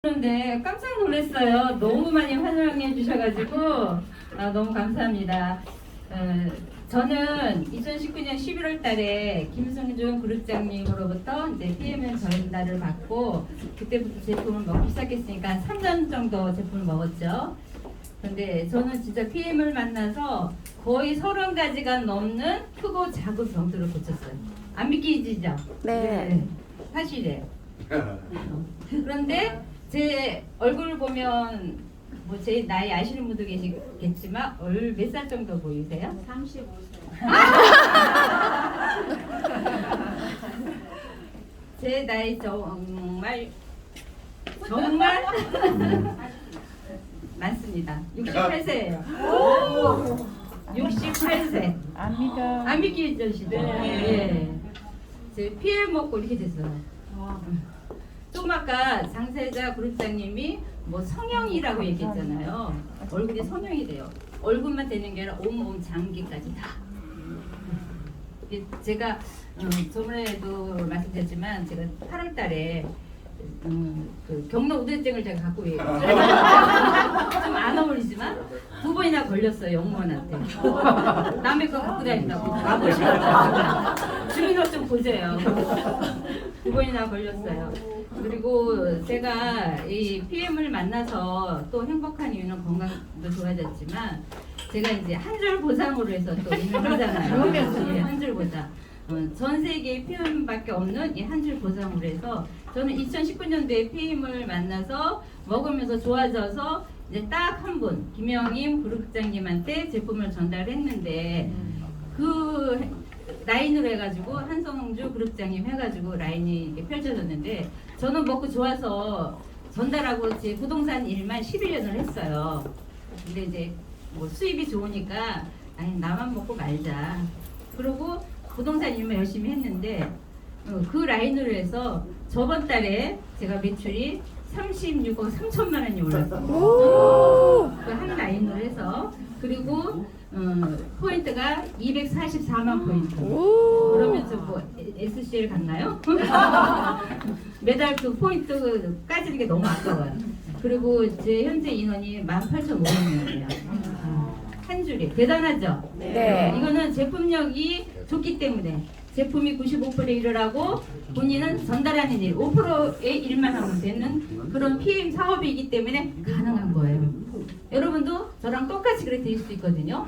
그런데 깜짝 놀랐어요. 너무 많이 환영해 주셔가지고 아, 너무 감사합니다. 어, 저는 2019년 11월 달에 김승준 그룹장님으로부터 이제 PMN 전달을 받고 그때부터 제품을 먹기 시작했으니까 한 3년 정도 제품을 먹었죠. 근데 저는 진짜 PM을 만나서 거의 30가지가 넘는 크고 작은 병들을 고쳤어요. 안 믿기지죠? 네. 사실이에요. 그런데 제 얼굴 보면 뭐 제 나이 아시는 분도 계시겠지만 얼 몇 살 정도 보이세요? 35세. 제 나이 정말 정말 많습니다. 68세예요. 68세. 안 믿어. 안 믿기죠, 시대. 예. 제 피해 먹고 이렇게 됐어요. 조금 아까 장세자 그룹장님이 뭐 성형이라고 얘기했잖아요. 얼굴이 성형이 돼요. 얼굴만 되는 게 아니라 온몸 장기까지 다. 제가 음, 저번에도 말씀드렸지만 제가 8월 달에 음, 그 경로 우대증을 제가 갖고 있어요. 좀안 어울리지만 두 번이나 걸렸어요 영무원한테. 남의 거 갖고 다닌다고 가보시라고. 주민등록증 보세요. 두 번이나 걸렸어요. 그리고 제가 이 PM을 만나서 또 행복한 이유는 건강도 좋아졌지만 제가 이제 한 줄 보상으로 해서 또 일을 하잖아요. 예, 한줄 보상. 어, 전 세계에 PM밖에 없는 이 한 줄 보상으로 해서 저는 2019년도에 PM을 만나서 먹으면서 좋아져서 이제 딱 한 분 김영임 부국장님한테 제품을 전달했는데 그 라인으로 해가지고 한성주 그룹장님 해가지고 라인이 이렇게 펼쳐졌는데 저는 먹고 좋아서 전달하고 제 부동산 일만 11년을 했어요. 근데 이제 뭐 수입이 좋으니까 아니 나만 먹고 말자. 그러고 부동산 일만 열심히 했는데 어, 그 라인으로 해서 저번 달에 제가 매출이 36억 3천만 원이 올랐어요. 그 한 라인으로 해서 그리고 어, 포인트가 244만 포인트. 그러면서 뭐 SCL 갔나요? 매달 그 포인트 까지는 게 너무 아까워요. 그리고 제 현재 인원이 18,500명이에요. 한 줄이 대단하죠? 네. 이거는 제품력이 좋기 때문에 제품이 95%의 일을 하고 본인은 전달하는 일 5%의 일만 하면 되는 그런 PM 사업이기 때문에 가능한 거예요. 여러분도 저랑 똑같이 그렇게 될 수 있거든요.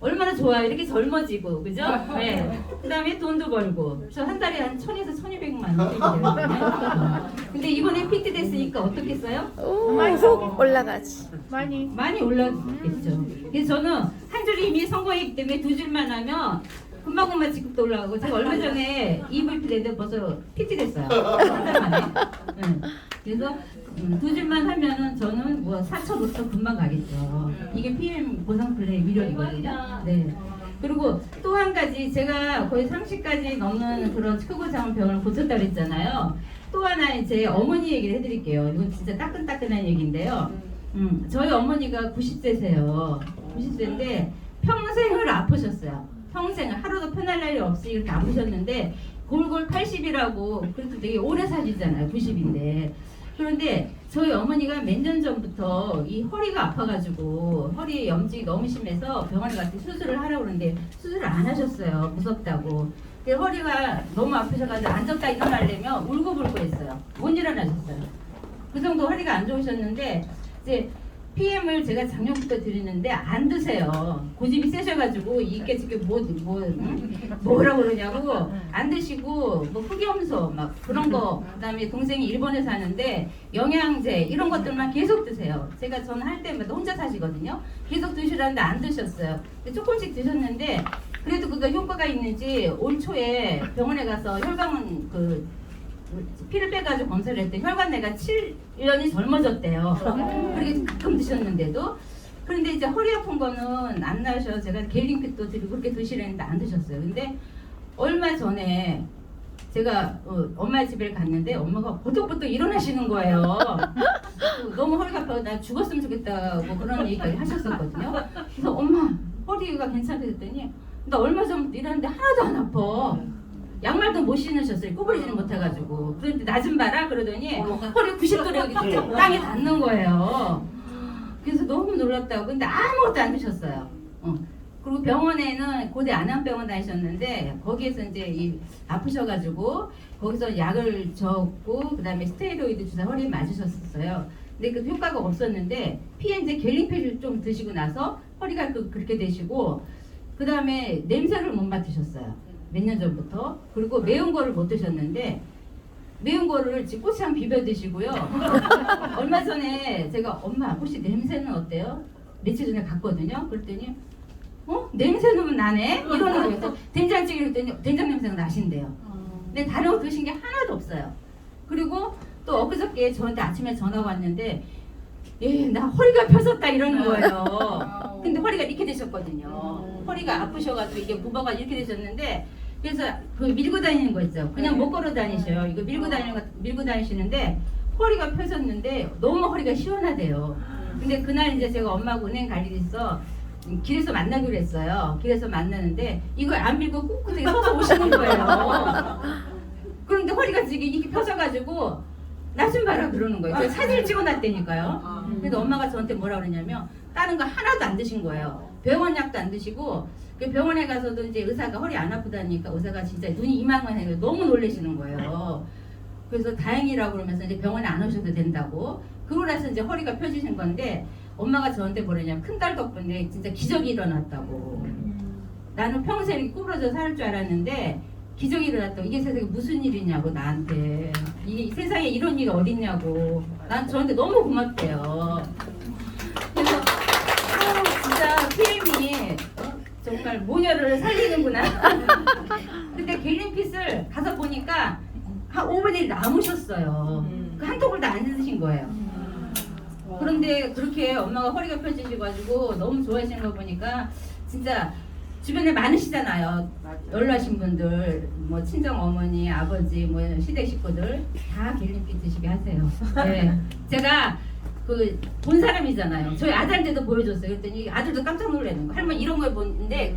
얼마나 좋아요. 이렇게 젊어지고, 그죠? 네. 그 다음에 돈도 벌고. 저 한 달에 한 1000에서 1200만 원 되거든요. 근데 이번에 PT 됐으니까 어떻겠어요? 오, 훅 올라가지. 많이. 많이 올랐겠죠. 그래서 저는 한 줄이 이미 성공했기 때문에 두 줄만 하면 금방금방 지급도 올라가고 제가 얼마 전에 EVP 됐는데 벌써 PT 됐어요. 한 달 만에. 응. 그래서 음, 두 줄만 하면은 저는 뭐 4천, 5천 금방 가겠죠. 이게 PM 보상 플레이 위력이거든요. 네. 그리고 또 한 가지 제가 거의 30가지 넘는 그런 크고 작은 병을 고쳤다 그랬잖아요. 또 하나의 제 어머니 얘기를 해드릴게요. 이건 진짜 따끈따끈한 얘기인데요. 음, 저희 어머니가 90세세요. 90세인데 평생을 아프셨어요. 평생을 하루도 편할 날이 없이 이렇게 아프셨는데 골골 80이라고 그래도 되게 오래 사시잖아요. 90인데. 그런데 저희 어머니가 몇 년 전부터 이 허리가 아파가지고 허리에 염증이 너무 심해서 병원에 갔더니 수술을 하라고 그러는데 수술을 안 하셨어요. 무섭다고. 근데 허리가 너무 아프셔가지고 앉았다 일어나려면 울고불고 했어요. 못 일어나셨어요. 그 정도 허리가 안 좋으셨는데 이제 PM을 제가 작년부터 드리는데 안 드세요. 고집이 세셔가지고 이게 지금 뭐, 뭐 응? 뭐라고 그러냐고 안 드시고 뭐 흑염소 막 그런 거 그다음에 동생이 일본에 사는데 영양제 이런 것들만 계속 드세요. 제가 전 할 때마다 혼자 사시거든요. 계속 드시라는데 안 드셨어요. 조금씩 드셨는데 그래도 그거 효과가 있는지 올 초에 병원에 가서 혈관 그 피를 빼가지고 검사를 했더니 혈관내가 7년이 젊어졌대요. 그렇게 가끔 드셨는데도 그런데 이제 허리 아픈 거는 안 나셔. 제가 겔링핏도 드리고 그렇게 드시려는데 안 드셨어요. 근데 얼마 전에 제가 어, 엄마 집에 갔는데 엄마가 버떡버떡 일어나시는 거예요. 너무 허리가 아파서 나 죽었으면 좋겠다고 그런 얘기를 하셨었거든요. 그래서 엄마 허리가 괜찮게 됐더니 나 얼마 전부터 일하는데 하나도 안 아파. 양말도 못 신으셨어요. 구부리지는 못해가지고. 그런데 나좀 봐라 그러더니 허리 90도로 여기 땅에 닿는 거예요. 그래서 너무 놀랐다고. 근데 아무것도 안 드셨어요. 어. 그리고 병원에는 고대 안암병원 다니셨는데 거기에서 이제 이 아프셔가지고 거기서 약을 줬고 그다음에 스테로이드 주사 허리에 맞으셨었어요. 근데 그 효과가 없었는데 피엔제 겔링필을 좀 드시고 나서 허리가 그, 그렇게 되시고 그다음에 냄새를 못 맡으셨어요. 몇 년 전부터 그리고 매운 거를 못 드셨는데 매운 거를 지금 고추장 비벼 드시고요. 얼마 전에 제가 엄마 혹시 냄새는 어때요? 며칠 전에 갔거든요. 그랬더니 어 냄새는 나네 이러는 거예요. 된장찌개 그랬더니 된장 냄새가 나신대요. 근데 다른 거 드신 게 하나도 없어요. 그리고 또 엊그저께 저한테 아침에 전화가 왔는데 예, 나 허리가 펴졌다 이러는 거예요. 근데 허리가 이렇게 되셨거든요. 허리가 아프셔가지고 이게 무버가 이렇게 되셨는데 그래서 그 밀고 다니는 거 있죠. 그냥 못 걸어 다니셔요. 이거 밀고 다니는 거 밀고 다니시는데 허리가 펴졌는데 너무 허리가 시원하대요. 근데 그날 이제 제가 엄마하고 은행 갈 일이 있어 길에서 만나기로 했어요. 길에서 만나는데 이거 안 밀고 꿋꿋하게 서서 오시는 거예요. 그런데 허리가 지금 이렇게 펴져가지고 나 좀 봐라 그러는 거예요. 제가 사진을 찍어놨다니까요. 근데 엄마가 저한테 뭐라 그러냐면 다른 거 하나도 안 드신 거예요. 병원 약도 안 드시고 그 병원에 가서도 이제 의사가 허리 안 아프다니까 의사가 진짜 눈이 이만해요. 너무 놀라시는 거예요. 그래서 다행이라고 그러면서 이제 병원에 안 오셔도 된다고. 그러고 나서 이제 허리가 펴지신 건데 엄마가 저한테 뭐냐면 큰딸 덕분에 진짜 기적이 일어났다고. 나는 평생 구부러져 살 줄 알았는데 기적이 일어났다고 이게 세상에 무슨 일이냐고 나한테 이 세상에 이런 일이 어딨냐고 난 저한테 너무 고맙대요 그래서 아, 진짜 PM이 정말 모녀를 살리는구나 근데 갤린핏을 가서 보니까 한 5분의 1 남으셨어요 그 한 통을 다안 드신 거예요 그런데 그렇게 엄마가 허리가 펴지셔가지고 너무 좋아하시는 거 보니까 진짜 주변에 많으시잖아요. 연로하신 분들, 뭐 친정 어머니, 아버지, 뭐 시댁 식구들 다 갤림피 드시게 하세요. 네. 제가 그 본 사람이잖아요. 저희 아들한테도 보여줬어요. 그랬더니 아들도 깜짝 놀라는 거. 할머니 이런 걸 보는데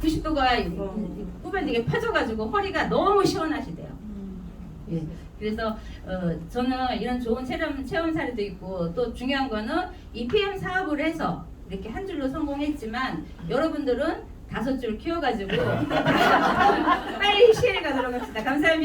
90도가 꾸변되게 펴져가지고 허리가 너무 시원하시대요. 예. 그래서 어, 저는 이런 좋은 체험, 체험 사례도 있고 또 중요한 거는 이 PM 사업을 해서 이렇게 한 줄로 성공했지만 여러분들은 다섯 줄 키워가지고 빨리 시행에 가도록 합시다. 감사합니다.